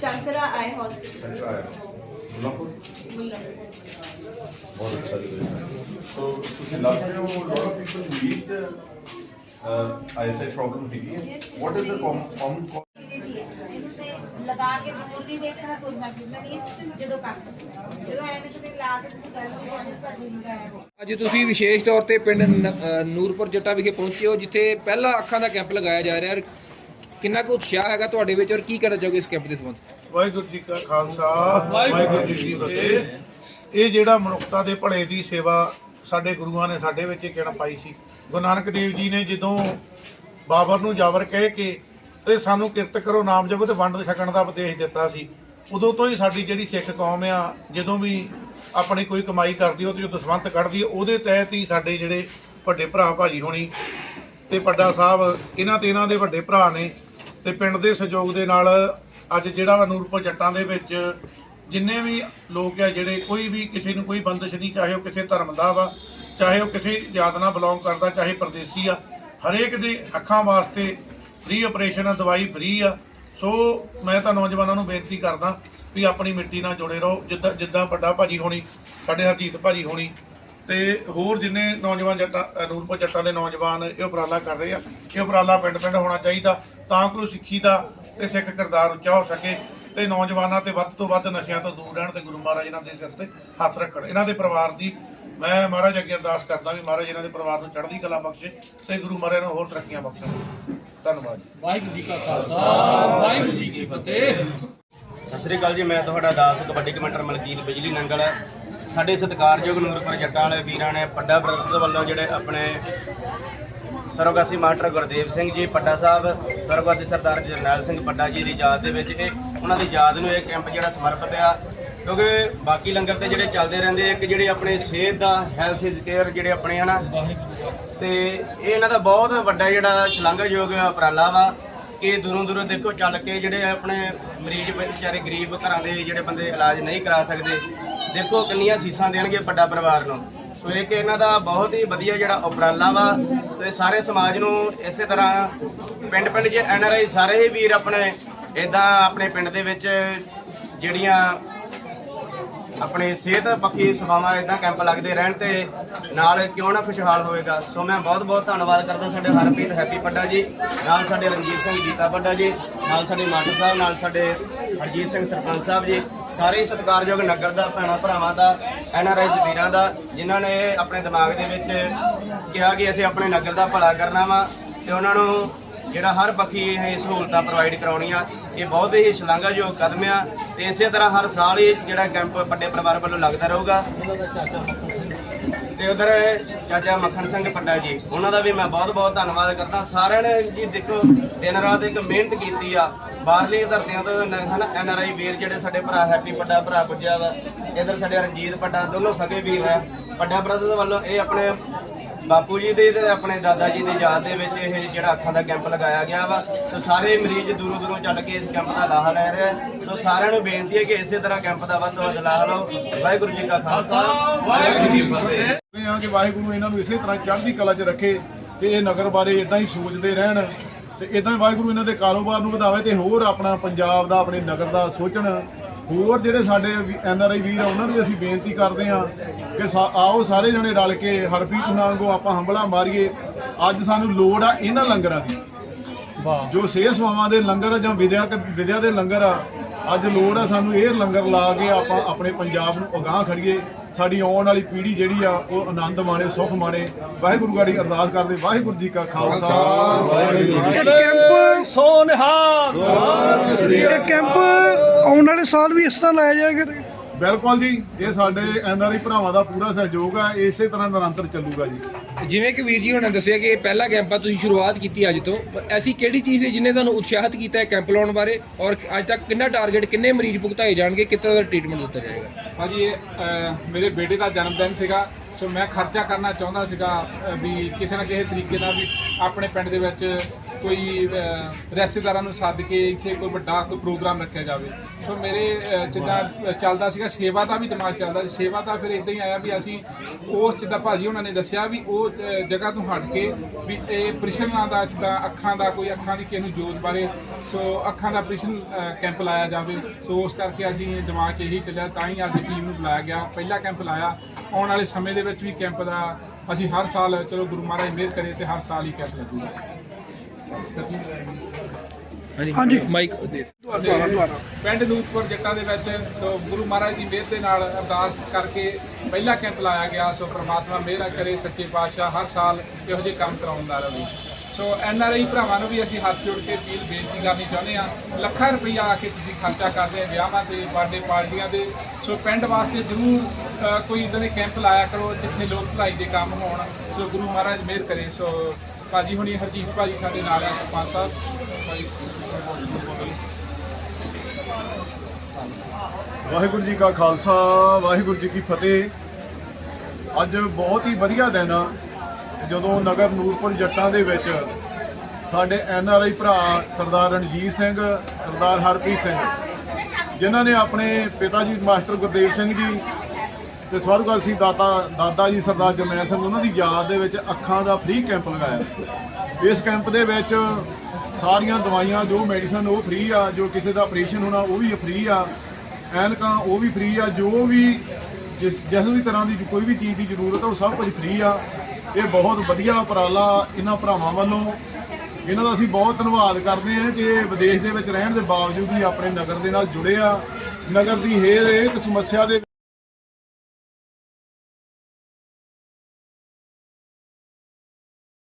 ਸ਼ੰਕਰਾ ਆਈ hospital अच्छा है मुल्लापुर ਮੁੱਲਾ बहुत अच्छा जी तो ਤੁਸੀਂ ਦੱਸ ਰਹੇ ਹੋ lot of people need eyesight problem ਹੈਗੀ ਹੈ ਵਾਟ ਇਜ਼ ਦ ਕਾਮਨ ਲਗਾ ਕੇ ਦੂਰ ਦੀ ਦੇਖਣਾ ਕੋਈ ਮਤਲਬ ਨਹੀਂ ਹੈ, ਜਦੋਂ ਕਰ ਸਕਦੇ ਜਦੋਂ ਐਵੇਂ ਤੁਸੀਂ ਲਾ ਕੇ ਤੁਸੀਂ ਕਰ ਲਓ ਉਹ ਤੁਹਾਡੀ ਨਹੀਂ ਆਇਆ ਅੱਜ ਤੁਸੀਂ ਵਿਸ਼ੇਸ਼ ਤੌਰ ਤੇ ਪਿੰਡ ਨ- ਅ, ਨੂਰਪੁਰ ਜੱਟਾ ਵਿਖੇ ਪਹੁੰਚੇ ਹੋ ਜਿੱਥੇ ਪਹਿਲਾ ਅੱਖਾਂ ਦਾ ਕੈਂਪ ਲਗਾਇਆ ਜਾ ਰਿਹਾ ਹੈ ਕਿੰਨਾ ਕੁ ਉਤਸ਼ਾਹ ਹੈਗਾ ਤੁਹਾਡੇ ਵਿੱਚ ਔਰ ਕੀ ਕਰਨਾ ਚਾਹੋਗੇ ਇਸ ਕੈਂਪ ਦੇ ਸੰਬੰਧ? ਵਾਹਿਗੁਰੂ ਜੀ ਕਾ ਖਾਲਸਾ ਵਾਹਿਗੁਰੂ ਜੀ ਕੀ ਫਤਿਹ। ਇਹ ਜਿਹੜਾ ਮਨੁੱਖਤਾ ਦੇ ਭਲੇ ਦੀ ਸੇਵਾ ਸਾਡੇ ਗੁਰੂਆਂ ਨੇ ਸਾਡੇ ਵਿੱਚ ਕਿਹੜਾ ਪਾਈ ਸੀ। ਗੁਰੂ ਨਾਨਕ ਦੇਵ ਜੀ ਨੇ ਜਦੋਂ ਬਾਬਰ ਨੂੰ ਜਾਵਰ ਕਹਿ ਕੇ ਤੇ ਸਾਨੂੰ ਕਿਰਤ ਕਰੋ ਨਾਮ ਜਪੋ ਤੇ ਵੰਡ ਛਕਣ ਦਾ ਉਪਦੇਸ਼ ਦਿੱਤਾ ਸੀ ਉਦੋਂ ਤੋਂ ਹੀ ਸਾਡੀ ਜਿਹੜੀ ਸਿੱਖ ਕੌਮ ਆ ਜਦੋਂ ਵੀ ਆਪਣੀ ਕੋਈ ਕਮਾਈ ਕਰਦੀ ਉਹ ਤੇ ਜਦੋਂ ਦਸਵੰਤ ਕੱਢਦੀ ਹੈ, ਉਹਦੇ ਤਹਿਤ ਹੀ ਸਾਡੇ ਜਿਹੜੇ ਵੱਡੇ ਭਰਾ ਭਾਜੀ ਹੋਣੀ ਤੇ ਵੱਡਾ ਸਾਹਿਬ ਇਹਨਾਂ ਤੇ ਇਹਨਾਂ ਦੇ ਵੱਡੇ ਭਰਾ ਨੇ ਤੇ ਪਿੰਡ ਦੇ ਸਹਿਯੋਗ ਦੇ ਨਾਲ ਅੱਜ ਜਿਹੜਾ ਵਾ ਨੂਰਪੁਰ ਜੱਟਾਂ ਦੇ ਵਿੱਚ ਜਿੰਨੇ ਵੀ ਲੋਕ ਆ ਜਿਹੜੇ ਕੋਈ ਵੀ ਕਿਸੇ ਨੂੰ ਕੋਈ ਬੰਦਸ਼ ਨਹੀਂ, ਚਾਹੇ ਉਹ ਕਿਸੇ ਧਰਮ ਦਾ ਵਾ, ਚਾਹੇ ਉਹ ਕਿਸੇ ਜਾਤ ਨਾਲ ਬਿਲੋਂਗ ਕਰਦਾ, ਚਾਹੇ ਪਰਦੇਸੀ ਆ, ਹਰੇਕ ਦੇ ਅੱਖਾਂ ਵਾਸਤੇ ਫ੍ਰੀ ਆਪਰੇਸ਼ਨ ਆ, ਦਵਾਈ ਫ੍ਰੀ ਆ। ਸੋ ਮੈਂ ਤਾਂ ਨੌਜਵਾਨਾਂ ਨੂੰ ਬੇਨਤੀ ਕਰਦਾ ਵੀ ਆਪਣੀ ਮਿੱਟੀ ਨਾਲ ਜੁੜੇ ਰਹੋ, ਜਿੱਦਾਂ ਜਿੱਦਾਂ ਵੱਡਾ ਭਾਜੀ ਹੋਣੀ, ਸਾਡੇ ਹਰਜੀਤ ਭਾਜੀ ਹੋਣੀ ਤੇ ਹੋਰ ਜਿੰਨੇ ਨੌਜਵਾਨ ਜੱਟਾਂ ਨੂਰਪੁਰ ਜੱਟਾਂ ਦੇ ਨੌਜਵਾਨ ਇਹ ਉਪਰਾਲਾ ਕਰ ਰਹੇ ਆ, ਇਹ ਉਪਰਾਲਾ ਪਿੰਡ ਪਿੰਡ ਹੋਣਾ ਚਾਹੀਦਾ। ਤਾਂ ਕਿ ਉਹ ਸਿੱਖੀ ਦਾ ਤੇ ਸਿੱਖ ਕਿਰਦਾਰ ਉੱਚਾ ਹੋ ਸਕੇ ਤੇ ਨੌਜਵਾਨਾਂ ਤੇ ਵੱਧ ਤੋਂ ਵੱਧ ਨਸ਼ਿਆਂ ਤੋਂ ਦੂਰ ਰਹਿਣ ਤੇ ਗੁਰੂ ਮਹਾਰਾਜ ਇਹਨਾਂ ਦੇ ਸਿਰ ਤੇ ਹੱਥ ਰੱਖਣ। ਇਹਨਾਂ ਦੇ ਪਰਿਵਾਰ ਦੀ ਮੈਂ ਮਹਾਰਾਜ ਅੱਗੇ ਅਰਦਾਸ ਕਰਦਾ ਵੀ ਮਹਾਰਾਜ ਇਹਨਾਂ ਦੇ ਪਰਿਵਾਰ ਨੂੰ ਚੜ੍ਹਦੀ ਕਲਾ ਬਖਸ਼ੇ ਤੇ ਗੁਰੂ ਮਹਾਰਾਜ ਨੂੰ ਹੋਰ ਤਰੱਕੀਆਂ ਬਖਸ਼ਣ। ਧੰਨਵਾਦ ਜੀ। ਵਾਹਿਗੁਰੂ ਜੀ ਕਾ ਖਾਲਸਾ ਵਾਹਿਗੁਰੂ ਜੀ ਕੀ ਫਤਿਹ। ਸਤਿ ਸ੍ਰੀ ਅਕਾਲ ਜੀ ਮੈਂ ਤੁਹਾਡਾ ਦਾਸ ਕਬੱਡੀ ਕਮੈਂਟਰ ਮਲਕੀਤ ਬਿਜਲੀ ਨੰਗਲ। ਸਾਡੇ ਸਤਿਕਾਰਯੋਗ ਨੂਰਪੁਰ ਜੱਟਾਂ ਵਾਲੇ ਵੀਰਾਂ ਨੇ ਪੱਡਾ ਬ੍ਰਦਰਜ਼ ਵੱਲੋਂ ਜਿਹੜੇ ਆਪਣੇ ਸਰਵਗਾਸੀ ਮਾਸਟਰ ਗੁਰਦੇਵ ਸਿੰਘ ਜੀ, ਪੱਡਾ ਸਾਹਿਬ ਸਰਵਗਾਸੀ ਸਰਦਾਰ ਜਰਨੈਲ ਸਿੰਘ ਪੱਡਾ ਜੀ ਦੀ ਯਾਦ ਦੇ ਵਿੱਚ ਇਹ, ਉਹਨਾਂ ਦੀ ਯਾਦ ਨੂੰ ਇਹ ਕੈਂਪ ਜਿਹੜਾ ਸਮਰਪਿਤ ਆ, ਕਿਉਂਕਿ ਬਾਕੀ ਲੰਗਰ ਤੇ ਜਿਹੜੇ ਚੱਲਦੇ ਰਹਿੰਦੇ ਇੱਕ ਜਿਹੜੇ ਆਪਣੇ ਸਿਹਤ ਦਾ ਹੈਲਥ ਇਜ਼ ਕੇਅਰ ਜਿਹੜੇ ਆਪਣੇ ਹਨਾ, ਤੇ ਇਹ ਇਹਨਾਂ ਦਾ ਬਹੁਤ ਵੱਡਾ ਜਿਹੜਾ ਸ਼ਲਾਘਾਯੋਗ ਉਪਰਾਲਾ ਵਾ, ਕਿ ਦੂਰੋਂ ਦੂਰੋਂ ਦੇਖੋ ਚੱਲ ਕੇ ਜਿਹੜੇ ਆਪਣੇ ਮਰੀਜ਼ ਵਿਚਾਰੇ ਗਰੀਬ ਘਰਾਂ ਦੇ ਜਿਹੜੇ ਬੰਦੇ ਇਲਾਜ ਨਹੀਂ ਕਰਾ ਸਕਦੇ, ਦੇਖੋ ਕਿੰਨੀਆਂ ਸੀਸਾਂ ਦੇਣਗੇ ਵੱਡਾ ਪਰਿਵਾਰ ਨੂੰ। ਸੋ ਇਹ ਕਿ ਇਹਨਾਂ ਦਾ ਬਹੁਤ ਹੀ ਵਧੀਆ ਜਿਹੜਾ ਉਪਰਾਲਾ ਵਾ ਤੇ ਸਾਰੇ ਸਮਾਜ ਨੂੰ ਇਸੇ ਤਰ੍ਹਾਂ ਪਿੰਡ ਪਿੰਡ ਜੇ ਐਨ ਆਰ ਆਈ ਸਾਰੇ ਹੀ ਵੀਰ ਆਪਣੇ ਇਦਾਂ ਆਪਣੇ ਪਿੰਡ ਦੇ ਵਿੱਚ ਜਿਹੜੀਆਂ ਆਪਣੇ ਸਿਹਤ ਪੱਖੀ ਸੇਵਾਵਾਂ ਇਦਾਂ ਕੈਂਪ ਲੱਗਦੇ ਰਹਿਣ ਤੇ ਨਾਲ ਕਿਉਂ ਨਾ ਖੁਸ਼ਹਾਲ ਹੋਵੇਗਾ। ਸੋ ਮੈਂ ਬਹੁਤ ਬਹੁਤ ਧੰਨਵਾਦ ਕਰਦਾ ਸਾਡੇ ਹਰਪ੍ਰੀਤ ਹੈਪੀ ਪੱਡਾ ਜੀ, ਨਾਲ ਸਾਡੇ ਰਣਜੀਤ ਸਿੰਘ ਜੀਤਾ ਪੱਡਾ ਜੀ, ਨਾਲ ਸਾਡੇ ਮਾਸਟਰ ਸਾਹਿਬ, ਨਾਲ ਸਾਡੇ ਹਰਜੀਤ ਸਿੰਘ ਸਰਪੰਚ ਸਾਹਿਬ ਜੀ, ਸਾਰੇ ਹੀ ਸਤਿਕਾਰਯੋਗ ਨਗਰ ਦਾ, ਭੈਣਾਂ ਭਰਾਵਾਂ ਦਾ, ਐਨ ਆਰ ਆਈ ਵੀਰਾਂ ਦਾ, ਜਿਨ੍ਹਾਂ ਨੇ ਆਪਣੇ ਦਿਮਾਗ ਦੇ ਵਿੱਚ ਕਿਹਾ ਕਿ ਅਸੀਂ ਆਪਣੇ ਨਗਰ ਦਾ ਭਲਾ ਕਰਨਾ ਵਾ ਤੇ ਉਹਨਾਂ ਨੂੰ ਜਿਹੜਾ ਹਰ ਪੱਖੀ ਇਹ ਸਹੂਲਤਾਂ ਪ੍ਰੋਵਾਈਡ ਕਰਾਉਣੀਆਂ ਇਹ ਬਹੁਤ ਹੀ ਸ਼ਲਾਘਾਯੋਗ ਕਦਮ ਆ ਤੇ ਇਸੇ ਤਰ੍ਹਾਂ ਹਰ ਸਾਲ ਹੀ ਜਿਹੜਾ ਕੈਂਪ ਵੱਡੇ ਪਰਿਵਾਰ ਵੱਲੋਂ ਲੱਗਦਾ ਰਹੂਗਾ। ਤੇ ਉਧਰ ਚਾਚਾ ਮੱਖਣ ਸਿੰਘ ਪੱਡਾ ਜੀ, ਉਹਨਾਂ ਦਾ ਵੀ ਮੈਂ ਬਹੁਤ ਬਹੁਤ ਧੰਨਵਾਦ ਕਰਦਾ। ਸਾਰਿਆਂ ਨੇ ਜੀ ਦੇਖੋ, ਦਿਨ ਰਾਤ ਇੱਕ ਮਿਹਨਤ ਕੀਤੀ ਆ। ਬਾਹਰਲੀ ਧਰਤੀਆਂ ਤੋਂ ਨ- ਹਨਾ, ਐਨ ਆਰ ਆਈ ਵੀਰ ਜਿਹੜੇ ਸਾਡੇ ਭਰਾ, ਹੈਪੀ ਪੱਡਾ ਭਰਾ ਪੁੱਜਿਆ ਵਾ। ਇਧਰ ਸਾਡੇ ਰਣਜੀਤ ਪੱਡਾ, ਦੋਨੋਂ ਸਗੇ ਵੀਰ ਹੈ ਪੱਡਾ ਬ੍ਰਦਰਜ਼ ਵੱਲੋਂ ਇਹ ਆਪਣੇ ਬਾਪੂ ਜੀ ਦੇ ਤੇ ਆਪਣੇ ਦਾਦਾ ਜੀ ਦੀ ਯਾਦ ਦੇ ਵਿੱਚ ਇਹ ਜਿਹੜਾ ਅੱਖਾਂ ਦਾ ਕੈਂਪ ਲਗਾਇਆ ਗਿਆ ਵਾ ਸੋ ਸਾਰੇ ਮਰੀਜ਼ ਦੂਰੋਂ ਦੂਰੋਂ ਚੱਲ ਕੇ ਇਸ ਕੈਂਪ ਦਾ ਲਾਹਾ ਲੈ ਰਿਹਾ ਸੋ ਸਾਰਿਆਂ ਨੂੰ ਬੇਨਤੀ ਹੈ ਕਿ ਇਸੇ ਤਰ੍ਹਾਂ ਕੈਂਪ ਦਾ ਵੱਧ ਤੋਂ ਵੱਧ ਲਾਹਾ ਲਓ। ਵਾਹਿਗੁਰੂ ਜੀ ਕਾ ਖਾਲਸਾ। ਵਾਹਿਗੁਰੂ ਜੀ ਕੀ ਫਤਿਹ। ਇਹ ਆ ਕਿ ਵਾਹਿਗੁਰੂ ਇਹਨਾਂ ਨੂੰ ਇਸੇ ਤਰ੍ਹਾਂ ਚੜ੍ਹਦੀ ਕਲਾ 'ਚ ਰੱਖੇ ਤੇ ਇਹ ਨਗਰ ਬਾਰੇ ਇਦਾਂ ਹੀ ਸੋਚਦੇ ਰਹਿਣ ਤੇ ਇਦਾਂ ਵਾਹਿਗੁਰੂ ਇਹਨਾਂ ਦੇ ਕਾਰੋਬਾਰ ਨੂੰ ਵਧਾਵੇ ਤੇ ਹੋਰ ਆਪਣਾ ਪੰਜਾਬ ਦਾ, ਆਪਣੇ ਨਗਰ ਦਾ ਸੋਚਣ ਹੋਰ ਜਿਹੜੇ ਸਾਡੇ ਐਨ ਆਰ ਆਈ ਵੀਰ ਆ ਉਹਨਾਂ ਨੂੰ ਵੀ ਅਸੀਂ ਬੇਨਤੀ ਕਰਦੇ ਆ ਕਿ ਆਓ ਸਾਰੇ ਜਣੇ ਰਲ ਕੇ ਹਰਪ੍ਰੀਤ ਨਾਂਗੋ ਆਪਾਂ ਹੰਬਲਾ ਮਾਰੀਏ। ਅੱਜ ਸਾਨੂੰ ਲੋੜ ਆ ਇਹਨਾਂ ਲੰਗਰਾਂ ਦੀ। ਜੋ ਸਿਹਤ ਸੇਵਾਵਾਂ ਦੇ ਲੰਗਰ ਆ ਜਾਂ ਵਿਦਿਆ ਵਿਦਿਆ ਦੇ ਲੰਗਰ ਆ ਅੱਜ ਲੋੜ ਆ ਸਾਨੂੰ ਇਹ ਲੰਗਰ ਲਾ ਕੇ ਆਪਾਂ ਆਪਣੇ ਪੰਜਾਬ ਨੂੰ ਅਗਾਹ ਖੜੀਏ ਸਾਡੀ ਆਉਣ ਵਾਲੀ ਪੀੜ੍ਹੀ ਜਿਹੜੀ ਆ ਉਹ ਆਨੰਦ ਮਾਣੇ ਸੁਖ ਮਾਣੇ ਵਾਹਿਗੁਰੂ ਗਾੜੀ ਅਰਦਾਸ ਕਰਦੇ ਵਾਹਿਗੁਰੂ ਜੀ ਕਾ ਖਾਲਸਾ ਵਾਹਿਗੁਰੂ ਜੀ ਕੀ ਫਤਿਹ। ਕੈਂਪ ਸੋ ਨਿਹਾਲ ਇਹ ਕੈਂਪ ਆਉਣ ਵਾਲੇ ਸਾਲ ਵੀ ਇਸ ਤਰ੍ਹਾਂ ਲਾਇਆ ਜਾਏਗਾ ਬਿਲਕੁਲ ਜੀ ਇਹ ਸਾਡੇ ਐਨਆਰਆਈ ਭਰਾਵਾਂ ਦਾ ਪੂਰਾ ਸਹਿਯੋਗ ਆ ਇਸੇ ਤਰ੍ਹਾਂ ਨਿਰੰਤਰ ਚੱਲੂਗਾ ਜੀ। ਜਿਵੇਂ ਕਿ ਵੀਰ ਜੀ ਹੁਣਾਂ ਦੱਸਿਆ ਕਿ ਇਹ ਪਹਿਲਾ ਕੈਂਪ ਆ ਤੁਸੀਂ ਸ਼ੁਰੂਆਤ ਕੀਤੀ ਅੱਜ ਤੋਂ। ਪਰ ਐਸੀ ਕਿਹੜੀ ਚੀਜ਼ ਹੈ ਜਿਹਨੇ ਤੁਹਾਨੂੰ ਉਤਸ਼ਾਹਿਤ ਕੀਤਾ ਹੈ ਕੈਂਪ ਲਾਉਣ ਬਾਰੇ? ਔਰ ਅੱਜ ਤੱਕ ਕਿੰਨਾ ਟਾਰਗੇਟ ਕਿੰਨੇ ਮਰੀਜ਼ ਭੁਗਤਾਏ ਜਾਣਗੇ? ਤਰ੍ਹਾਂ ਦਾ ਟ੍ਰੀਟਮੈਂਟ ਦਿੱਤਾ ਜਾਏਗਾ? ਭਾਜੀ ਇਹ, ਅਹ, ਮੇਰੇ ਬੇਟੇ ਦਾ ਜਨਮ ਦਿਨ ਸੀਗਾ। ਸੋ ਮੈਂ ਖਰਚਾ ਕਰਨਾ ਚਾਹੁੰਦਾ ਸੀਗਾ ਅਹ, ਵੀ ਕਿਸੇ ਨਾ ਕਿਸੇ ਤਰੀਕੇ ਨਾਲ ਵੀ ਆਪਣੇ ਪਿੰਡ ਦੇ ਵਿੱਚ ਕੋਈ ਰਿਸ਼ਤੇਦਾਰਾਂ ਨੂੰ ਸੱਦ ਕੇ ਇੱਥੇ ਕੋਈ ਵੱਡਾ ਕੋਈ ਪ੍ਰੋਗਰਾਮ ਰੱਖਿਆ ਜਾਵੇ। ਸੋ ਮੇਰੇ ਜਿੱਦਾਂ ਚੱਲਦਾ ਸੀਗਾ, ਸੇਵਾ ਦਾ ਵੀ ਦਿਮਾਗ ਚੱਲਦਾ ਸੀ। ਸੇਵਾ ਦਾ ਫਿਰ ਇਦਾਂ ਹੀ ਆਇਆ ਵੀ ਅਸੀਂ ਉਸ ਜਿੱਦਾਂ ਭਾਜੀ ਉਹਨਾਂ ਨੇ ਦੱਸਿਆ ਵੀ ਉਹ ਜਗ੍ਹਾ ਤੋਂ ਹਟ ਕੇ ਵੀ ਇਹ ਪ੍ਰਿਸ਼ਨਾਂ ਦਾ ਜਿੱਦਾਂ ਅੱਖਾਂ ਦਾ ਕੋਈ ਅੱਖਾਂ ਦੀ ਕਿਸੇ ਨੂੰ ਜੋਤ ਬਾਰੇ, ਸੋ ਅੱਖਾਂ ਦਾ ਪ੍ਰਿਸ਼ਨ ਕੈਂਪ ਲਾਇਆ ਜਾਵੇ। ਸੋ ਉਸ ਕਰਕੇ ਅਸੀਂ ਦਿਮਾਗ 'ਚ ਇਹੀ ਚੱਲਿਆ, ਤਾਂ ਹੀ ਅੱਜ ਟੀਮ ਨੂੰ ਬੁਲਾਇਆ ਗਿਆ। ਪਹਿਲਾ ਕੈਂਪ ਲਾਇਆ। ਆਉਣ ਵਾਲੇ ਸਮੇਂ ਦੇ ਵਿੱਚ ਵੀ ਕੈਂਪ ਦਾ ਅਸੀਂ ਹਰ ਸਾਲ, ਚਲੋ ਗੁਰੂ ਮਹਾਰਾਜ ਮਿਹਰ ਕਰੇ ਤੇ ਹਰ ਸਾਲ ਹੀ ਕੈਂਪ ਲੱਗੂਗਾ। ਹਾਂਜੀ। ਮਾਈਕ ਦੇ ਦੁਆਰਾ ਦੁਆਰਾ ਪਿੰਡ ਨੂਰਪੁਰ ਜੱਟਾਂ ਦੇ ਵਿੱਚ ਸੋ ਗੁਰੂ ਮਹਾਰਾਜ ਦੀ ਮਿਹਰ ਦੇ ਨਾਲ ਅਰਦਾਸ ਕਰਕੇ ਪਹਿਲਾ ਕੈਂਪ ਲਾਇਆ ਗਿਆ। ਸੋ ਪ੍ਰਮਾਤਮਾ ਮਿਹਰ ਕਰੇ ਸੱਚੇ ਪਾਤਸ਼ਾਹ ਹਰ ਸਾਲ ਇਹੋ ਜਿਹੇ ਕੰਮ ਕਰਾਉਂਦਾ ਰਹੇ ਸੋ ਐਨ ਆਰ ਆਈ ਭਰਾਵਾਂ ਨੂੰ ਵੀ ਅਸੀਂ ਹੱਥ ਜੋੜ ਕੇ ਅਪੀਲ ਬੇਨਤੀ ਕਰਨੀ ਚਾਹੁੰਦੇ ਆ ਲੱਖਾਂ ਰੁਪਈਆ ਆ ਕੇ ਤੁਸੀਂ ਖਰਚਾ ਕਰਦੇ ਆ ਵਿਆਹਾਂ ਤੇ ਬਰਥਡੇ ਪਾਰਟੀਆਂ ਦੇ ਸੋ ਪਿੰਡ ਵਾਸਤੇ ਜ਼ਰੂਰ ਕੋਈ ਇਦਾਂ ਦੇ ਕੈਂਪ ਲਾਇਆ ਕਰੋ ਜਿੱਥੇ ਲੋਕ ਭਲਾਈ ਦੇ ਕੰਮ ਹੋਣ। ਸੋ ਗੁਰੂ ਮਹਾਰਾਜ ਮਿਹਰ ਕਰੇ। ਸੋ ਭਾਜੀ ਹੁਣੀ, ਹਰਜੀਤ ਭਾਜੀ ਸਾਡੇ ਨਾਲ ਆ, ਸਰਪੰਚ ਸਾਹਿਬ। ਭਾਜੀ, ਵਾਹਿਗੁਰੂ ਜੀ ਕਾ ਖਾਲਸਾ, ਵਾਹਿਗੁਰੂ ਜੀ ਕੀ ਫਤਿਹ। ਅੱਜ ਬਹੁਤ ਹੀ ਵਧੀਆ ਦਿਨ ਆ। ਜਦੋਂ ਨਗਰ ਨੂਰਪੁਰ ਜੱਟਾਂ ਦੇ ਵਿੱਚ ਸਾਡੇ ਐਨ ਆਰ ਆਈ ਭਰਾ ਸਰਦਾਰ ਰਣਜੀਤ ਸਿੰਘ, ਸਰਦਾਰ ਹਰਪ੍ਰੀਤ ਸਿੰਘ, ਜਿਨ੍ਹਾਂ ਨੇ ਆਪਣੇ ਪਿਤਾ ਜੀ ਮਾਸਟਰ ਗੁਰਦੇਵ ਸਿੰਘ ਜੀ ਤੇ ਸਵਰਗਵਾਸੀ ਦਾਤਾ, ਦਾਦਾ ਜੀ ਸਰਦਾਰ ਜਰਨੈਲ ਸਿੰਘ, ਉਹਨਾਂ ਦੀ ਯਾਦ ਦੇ ਵਿੱਚ ਅੱਖਾਂ ਦਾ ਫ੍ਰੀ ਕੈਂਪ ਲਗਾਇਆ। ਇਸ ਕੈਂਪ ਦੇ ਵਿੱਚ ਸਾਰੀਆਂ ਦਵਾਈਆਂ, ਜੋ ਮੈਡੀਸਨ ਉਹ ਫ੍ਰੀ ਆ, ਜੋ ਕਿਸੇ ਦਾ ਆਪਰੇਸ਼ਨ ਹੋਣਾ ਉਹ ਵੀ ਫ੍ਰੀ ਆ। ਐਨਕਾਂ ਉਹ ਵੀ ਫ੍ਰੀ ਆ, ਜੋ ਵੀ ਜਿਸ ਜਿਸ ਵੀ ਤਰ੍ਹਾਂ ਦੀ ਕੋਈ ਵੀ ਚੀਜ਼ ਦੀ ਜ਼ਰੂਰਤ ਆ, ਉਹ ਸਭ ਕੁਝ ਫ੍ਰੀ ਆ। ਇਹ ਬਹੁਤ ਵਧੀਆ ਉਪਰਾਲਾ ਇਹਨਾਂ ਭਰਾਵਾਂ ਵੱਲੋਂ। ਇਹਨਾਂ ਦਾ ਅਸੀਂ ਬਹੁਤ ਧੰਨਵਾਦ ਕਰਦੇ ਹਾਂ ਕਿ ਵਿਦੇਸ਼ ਦੇ ਵਿੱਚ ਰਹਿਣ ਦੇ ਬਾਵਜੂਦ ਵੀ ਆਪਣੇ ਨਗਰ ਦੇ ਨਾਲ ਜੁੜੇ ਆ। ਨਗਰ ਦੀ ਹੇਰ ਇੱਕ ਸਮੱਸਿਆ ਦੇ